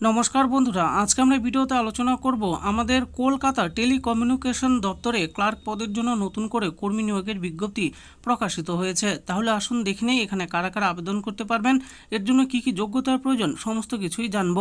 নমস্কার বন্ধুরা, আজকে আমরা ভিডিওতে আলোচনা করব আমাদের কলকাতা টেলিকমিউনিকেশন দপ্তরে ক্লার্ক পদের জন্য নতুন করে কর্মী নিয়োগের বিজ্ঞপ্তি প্রকাশিত হয়েছে। তাহলে আসুন দেখে নেই এখানে কারা কারা আবেদন করতে পারবেন, এর জন্য কি কি যোগ্যতার প্রয়োজন, সমস্ত কিছুই জানব।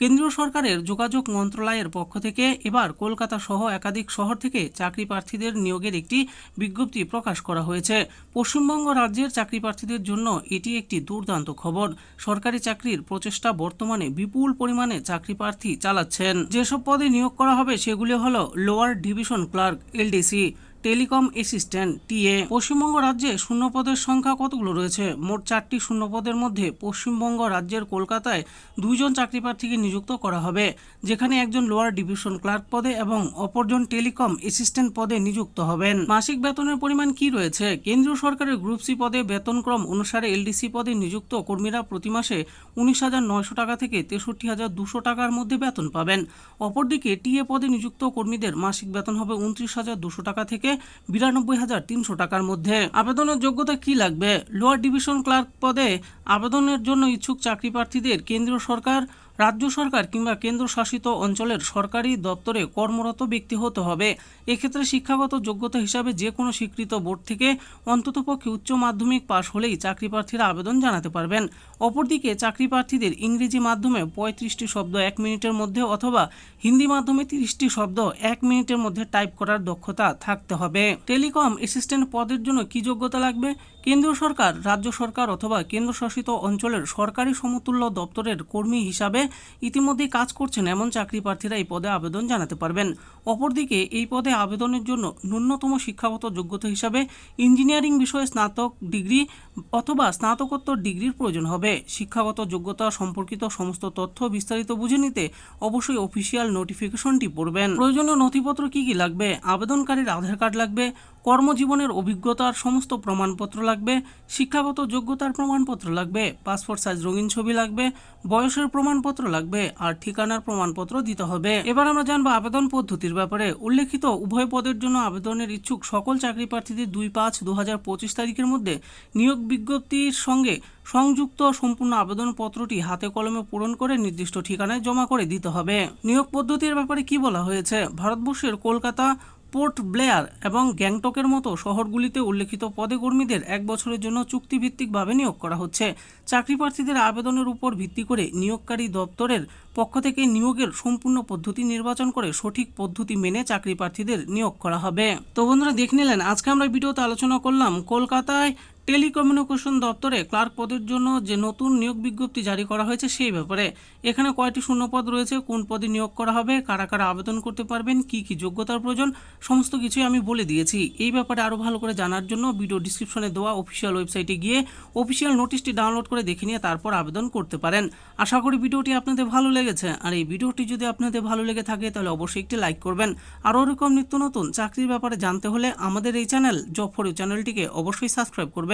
কেন্দ্রীয় সরকারের যোগাযোগ মন্ত্রণালয়ের পক্ষ থেকে এবার কলকাতা সহ একাধিক শহর থেকে চাকরি প্রার্থীদের নিয়োগের একটি বিজ্ঞপ্তি প্রকাশ করা হয়েছে। পশ্চিমবঙ্গ রাজ্যের চাকরি প্রার্থীদের জন্য এটি একটি দুর্দান্ত খবর। সরকারি চাকরির প্রচেষ্টা বর্তমানে বিপুল পরিমাণে চাকরি প্রার্থী চালাচ্ছেন। যেসব পদে নিয়োগ করা হবে সেগুলি হল lower division clerk, LDC. Telecom assistant, TA. Paschimbanga রাজ্যে শূন্যপদের সংখ্যা কতগুলো রয়েছে? মোট চারটি শূন্যপদের মধ্যে পশ্চিমবঙ্গ রাজ্যের কলকাতায় দুইজন চাকরি প্রার্থীকে নিযুক্ত করা হবে, যেখানে একজন লোয়ার ডিভিশন ক্লার্ক পদে এবং অপরজন টেলিকম অ্যাসিস্ট্যান্ট পদে নিযুক্ত হবেন। মাসিক বেতনের পরিমাণ কি রয়েছে? কেন্দ্রীয় সরকারের গ্রুপ সি পদে বেতনক্রম অনুসারে এলডিসি পদে নিযুক্ত কর্মীরা প্রতি মাসে উনিশ হাজার নয়শো টাকা থেকে তেষট্টি হাজার দুশো টাকার মধ্যে বেতন পাবেন। অপরদিকে টিএ পদে নিযুক্ত কর্মীদের মাসিক বেতন হবে উনত্রিশ হাজার দুশো টাকা থেকে বিরানব্বই হাজার তিনশো টাকার মধ্যে। আবেদনের যোগ্যতা কি লাগবে? লোয়ার ডিভিশন ক্লার্ক পদে আবেদনের জন্য ইচ্ছুক চাকরি প্রার্থীদের কেন্দ্রীয় সরকার রাজ্য সরকার কিংবা কেন্দ্রশাসিত অঞ্চলের সরকারি দপ্তরে কর্মরত ব্যক্তি হতে হবে। এক্ষেত্রে শিক্ষাগত যোগ্যতা হিসাবে যে কোনো স্বীকৃত বোর্ড থেকে অন্ততপক্ষে উচ্চ মাধ্যমিক পাশ হলেই চাকরি প্রার্থীরা আবেদন জানাতে পারবেন। অপরদিকে চাকরি প্রার্থীদের ইংরেজি মাধ্যমে পঁয়ত্রিশটি শব্দ এক মিনিটের মধ্যে অথবা হিন্দি মাধ্যমে তিরিশটি শব্দ এক মিনিটের মধ্যে টাইপ করার দক্ষতা থাকতে হবে। টেলিকম অ্যাসিস্ট্যান্ট পদের জন্য কি যোগ্যতা লাগবে? কেন্দ্রীয় সরকার, রাজ্য সরকার অথবা কেন্দ্রশাসিত অঞ্চলের সরকারি সমতুল্য দপ্তরের কর্মী হিসাবে ইতিমধ্যেই কাজ করছেন এমন চাকরি প্রার্থীরা এই পদে আবেদন জানাতে পারবেন। অপরদিকে, এই পদে আবেদনের জন্য ন্যূনতম শিক্ষাগত যোগ্যতা হিসাবে ইঞ্জিনিয়ারিং বিষয়ে স্নাতক ডিগ্রি অথবা স্নাতকোত্তর ডিগ্রির প্রয়োজন হবে। শিক্ষাগত যোগ্যতা সম্পর্কিত সমস্ত তথ্য বিস্তারিত বুঝে নিতে অবশ্যই অফিসিয়াল নোটিফিকেশনটি পড়বেন। প্রয়োজনীয় নথিপত্র কি কি লাগবে? আবেদনকারীর আধার কার্ড লাগবে? কর্মজীবনের অভিজ্ঞতার সমস্ত প্রমাণপত্র লাগবে, শিক্ষাগত যোগ্যতার প্রমাণপত্র লাগবে পাসপোর্ট সাইজ রঙিন ছবি লাগবে, বয়সের প্রমাণপত্র লাগবে, আর ঠিকানার প্রমাণপত্র দিতে হবে। এবার আমরা জানব আবেদন পদ্ধতির ব্যাপারে। উল্লেখিত, উভয় পদের জন্য আবেদনের ইচ্ছুক সকল চাকরি প্রার্থীদের দুই পাঁচ দু তারিখের মধ্যে নিয়োগ বিজ্ঞপ্তির সঙ্গে সংযুক্ত সম্পূর্ণ আবেদনপত্রটি হাতে কলমে পূরণ করে নির্দিষ্ট ঠিকানায় জমা করে দিতে হবে। নিয়োগ পদ্ধতির ব্যাপারে কি বলা হয়েছে? ভারতবর্ষের কলকাতা পোর্ট ব্লেয়ার এবং গ্যাংটকের মতো শহরগুলিতে উল্লেখিত পদে কর্মীদের এক বছরের জন্য চুক্তিভিত্তিকভাবে নিয়োগ করা হচ্ছে। চাকরি প্রার্থীদের আবেদনের উপর ভিত্তি করে নিয়োগকারী দপ্তরের পক্ষ থেকে নিয়োগের সম্পূর্ণ পদ্ধতি নির্বাচন করে সঠিক পদ্ধতি মেনে চাকরি প্রার্থীদের নিয়োগ করা হবে। তো বন্ধুরা, দেখে নিলেন, আজকে আমরা ভিডিওতে আলোচনা করলাম কলকাতায় টেলিকমিউনিকেশন দপ্তরে ক্লার্ক পদের জন্য যে নতুন নিয়োগ বিজ্ঞপ্তি জারি করা হয়েছে সেই ব্যাপারে এখানে কয়টি শূন্যপদ রয়েছে, কোন পদে নিয়োগ করা হবে, কারা কারা আবেদন করতে পারবেন, কি কি যোগ্যতার প্রয়োজন, সমস্ত কিছুই আমি বলে দিয়েছি। এই ব্যাপারে আরও ভালো করে জানার জন্য ভিডিও ডিসক্রিপশনে দেওয়া অফিসিয়াল ওয়েবসাইটে গিয়ে অফিসিয়াল নোটিশটি ডাউনলোড করে দেখে নিয়ে তারপর আবেদন করতে পারেন। আশা করি ভিডিওটি আপনাদের ভালো লেগেছে। আর এই ভিডিওটি যদি আপনাদের ভালো লেগে থাকে, তাহলে অবশ্যই একটি লাইক করবেন। আর ওরকম নিত্য নতুন চাকরির ব্যাপারে জানতে হলে আমাদের এই চ্যানেল জব চ্যানেলটিকে অবশ্যই সাবস্ক্রাইব করবেন।